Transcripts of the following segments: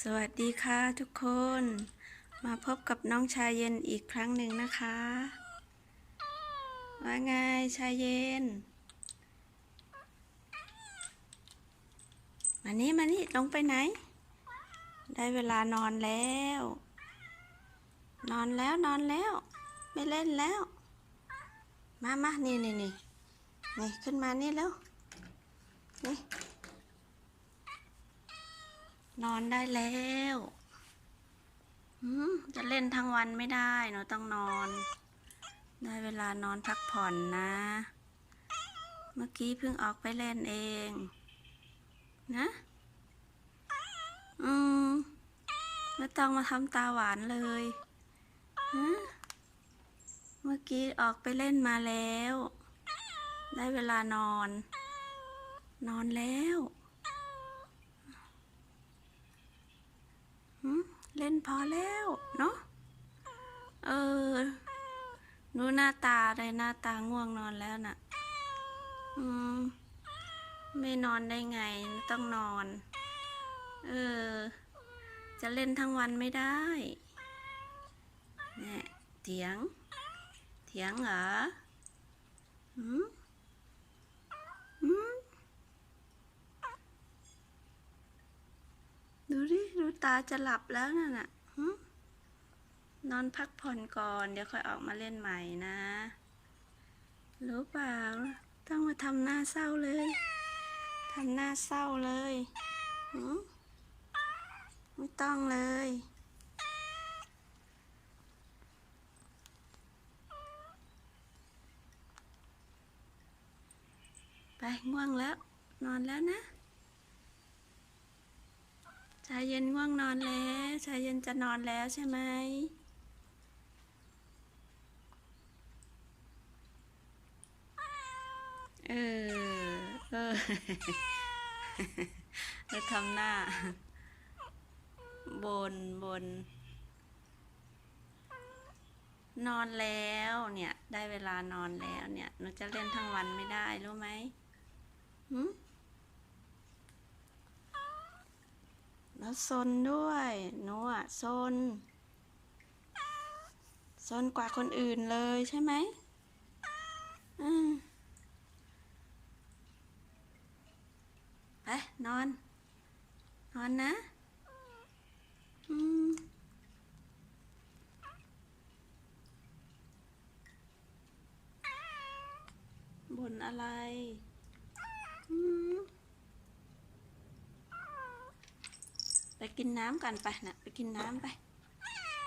สวัสดีค่ะทุกคน มาพบกับน้องชายเย็นอีกครั้งหนึ่งนะคะ ว่าไงชายเย็น มานี่มานี่ลงไปไหน ได้เวลานอนแล้ว นอนแล้วนอนแล้ว ไม่เล่นแล้ว มามานี่นี่นี่นี่ขึ้นมานี่แล้ว นี่ นอนได้แล้วจะเล่นทั้งวันไม่ได้หนูต้องนอน ได้เวลานอนพักผ่อนนะ เมื่อกี้เพิ่งออกไปเล่นเอง นะ อืมไม่ต้องมาทำตาหวานเลยฮะเมื่อกี้ออกไปเล่นมาแล้ว ได้เวลานอน นอนแล้ว หืม เล่นพอแล้วเนาะ เออดูหน้าตาเลยหน้าตาง่วงนอนแล้วน่ะ อืม ไม่นอนได้ไงต้องนอน เออ จะเล่นทั้งวันไม่ได้เนี่ยเถียง เถียงเหรอหืมหืม ดูดิ ดูตาจะหลับแล้วนั่นน่ะนอนพักผ่อนก่อน เดี๋ยวค่อยออกมาเล่นใหม่นะ รู้เปล่า ต้องมาทำหน้าเศร้าเลย ทำหน้าเศร้าเลยหึไม่ต้องเลย ไปง่วงแล้ว นอนแล้วนะายเย็นง่วงนอนแล้วชายเย็นจะนอนแล้วใช่ไหมเออ เออจะทำหน้า บนบน นอนแล้วเนี่ย ได้เวลานอนแล้วเนี่ยหนูจะเล่นทั้งวันไม่ได้รู้ไหมหืม แล้วซนด้วยนูอะซนซนกว่าคนอื่นเลยใช่ไหมอืมไปนอน นอนนะ อืมบ่นอะไรอืม ไป กินน้ำกันไปนะไปกินน้ำไป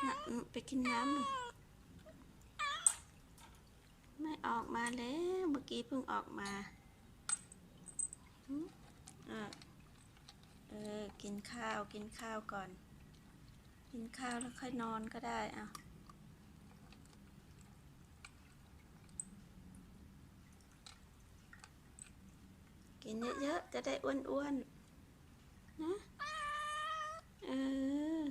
นะไปกินน้ำหน่อยไม่ออกมาแล้วเมื่อกี้เพิ่งออกมาเออเออกินข้าวกินข้าวก่อน กินข้าวแล้วค่อยนอนก็ได้อะกินเยอะๆจะได้อ้วนๆนะ เออ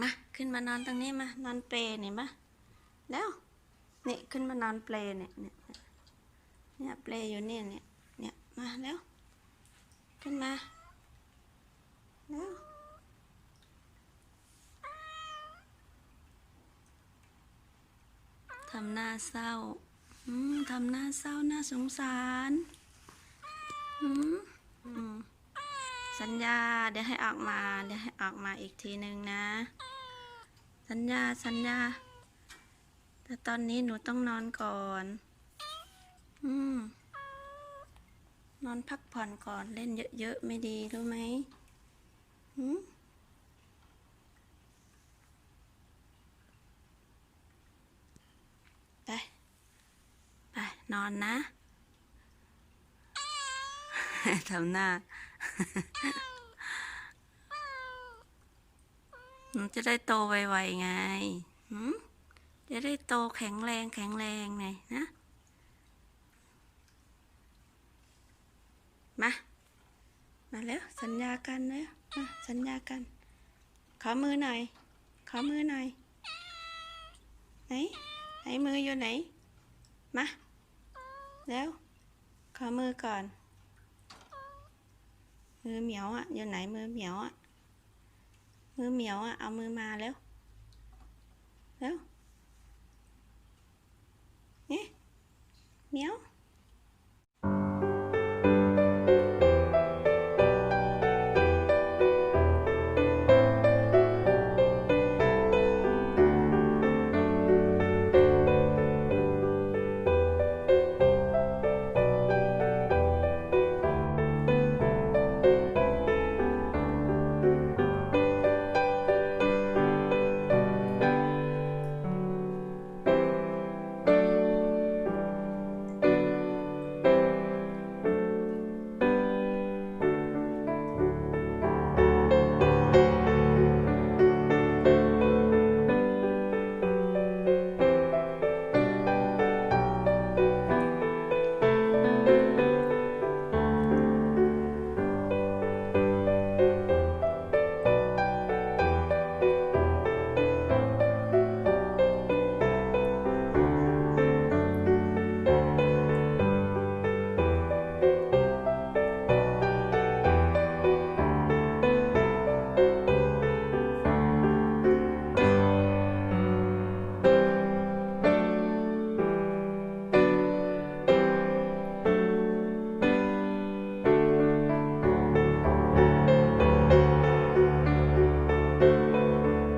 มา ขึ้นมานอนตรงนี้มานอนเปลนี่มาแล้วนี่ขึ้นมานอนเปลเนี่ยเนี่ยเนี่ยเปลอยู่เนี่ยเนี่ยเนี่ยมาแล้วขึ้นมาแล้วทำหน้าเศร้าอืมทำหน้าเศร้าหน่าสงสารอืมสัญญาเดี๋ยวให้ออกมา เดี๋ยวให้ออกมาอีกทีหนึ่งนะ สัญญาสัญญา แต่ตอนนี้หนูต้องนอนก่อน อืม นอนพักผ่อนก่อนเล่นเยอะๆไม่ดีรู้ไหมอืมไป ไป นอนนะ ทำหน้า หนูจะได้โตไวๆไงหืมจะได้โตแข็งแรงแข็งแรงไงนะ มา มาแล้วสัญญากันแล้วมาสัญญากัน ขอมือหน่อย ขอมือหน่อย ไหน ไหนมืออยู่ไหน มา แล้ว ขอมือก่อน มือเหมียวอะ อยู่ไหนมือเหมียวอะ มือเหมียวอะ เอามือมาแล้ว แล้วนี่เหมียว